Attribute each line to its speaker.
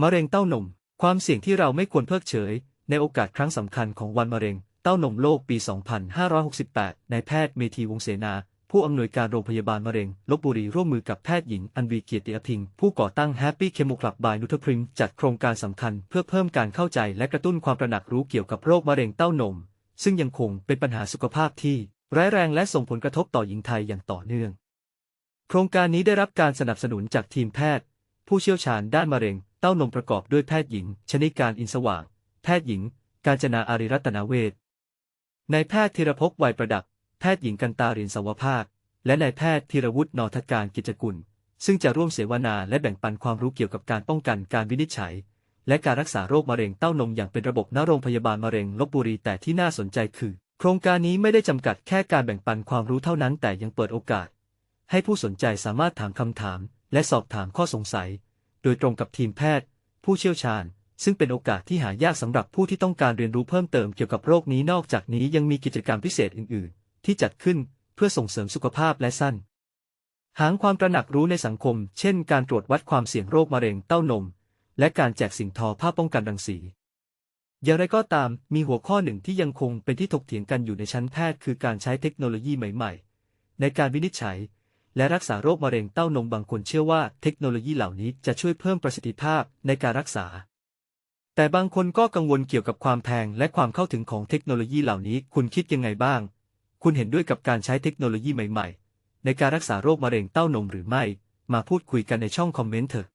Speaker 1: มะเร็งเต้านม ความเสี่ยงที่เราไม่ควรเพิกเฉย ในโอกาสครั้งสำคัญของวันมะเร็งเต้านมโลกปี 2568 นายแพทย์เมธีวงเสนา ผู้อำนวยการโรงพยาบาลมะเร็งลบบุรีร่วมมือกับแพทย์หญิงอันวีเกียรติอภิงผู้ก่อตั้ง Happy Chemo Club by n u t r p r i m จัดโครงการสำคัญเพื่อเพิ่มการเข้าใจและกระตุ้นความตระหนักรู้เกี่ยวกับโรคมะเร็งเต้านม ซึ่งยังคงเป็นปัญหาสุขภาพที่ร้ายแรงและส่งผลกระทบต่อหญิงไทยอย่างต่อเนื่อง โครงการนี้ได้รับการสนับสนุนจากทีมแพทย์ ผู้เชี่ยวชาญด้านมะเร็ง เต้านมประกอบด้วยแพทย์หญิง ชนิการอินสว่าง แพทย์หญิง กาญจนาอาริรัตนาเวชนายแพทย์ธีรภพไวยประดับ แพทย์หญิงกันตาเรียนสวภาค และนายแพทย์ธีรวุฒินอทการกิจกุล ซึ่งจะร่วมเสวนาและแบ่งปันความรู้เกี่ยวกับการป้องกันการวินิจฉัย และการรักษาโรคมะเร็งเต้านมอย่างเป็นระบบณโรงพยาบาลมะเร็งลบบุรีแต่ที่น่าสนใจคือ โครงการนี้ไม่ได้จำกัดแค่การแบ่งปันความรู้เท่านั้นแต่ยังเปิดโอกาส ให้ผู้สนใจสามารถถามคำถาม และสอบถามข้อสงสัย โดยตรงกับทีมแพทย์ ผู้เชี่ยวชาญ ซึ่งเป็นโอกาสที่หายากสำหรับผู้ที่ต้องการเรียนรู้เพิ่มเติมเกี่ยวกับโรคนี้นอกจากนี้ยังมีกิจกรรมพิเศษอื่น ๆ ที่จัดขึ้นเพื่อส่งเสริมสุขภาพและสั้น หางความตระหนักรู้ในสังคม เช่น การตรวจวัดความเสี่ยงโรคมะเร็งเต้านม และการแจกสิ่งทอผ้าป้องกันรังสีอย่างไรก็ตาม มีหัวข้อหนึ่งที่ยังคงเป็นที่ถกเถียงกันอยู่ในชั้นแพทย์ คือการใช้เทคโนโลยีใหม่ ๆ ในการวินิจฉัย และรักษาโรคมะเร็งเต้านมบางคนเชื่อว่าเทคโนโลยีเหล่านี้จะช่วยเพิ่มประสิทธิภาพในการรักษา แต่บางคนก็กังวลเกี่ยวกับความแพงและความเข้าถึงของเทคโนโลยีเหล่านี้คุณคิดยังไงบ้าง คุณเห็นด้วยกับการใช้เทคโนโลยีใหม่ ๆ ในการรักษาโรคมะเร็งเต้านมหรือไม่ มาพูดคุยกันในช่องคอมเมนต์เถอะ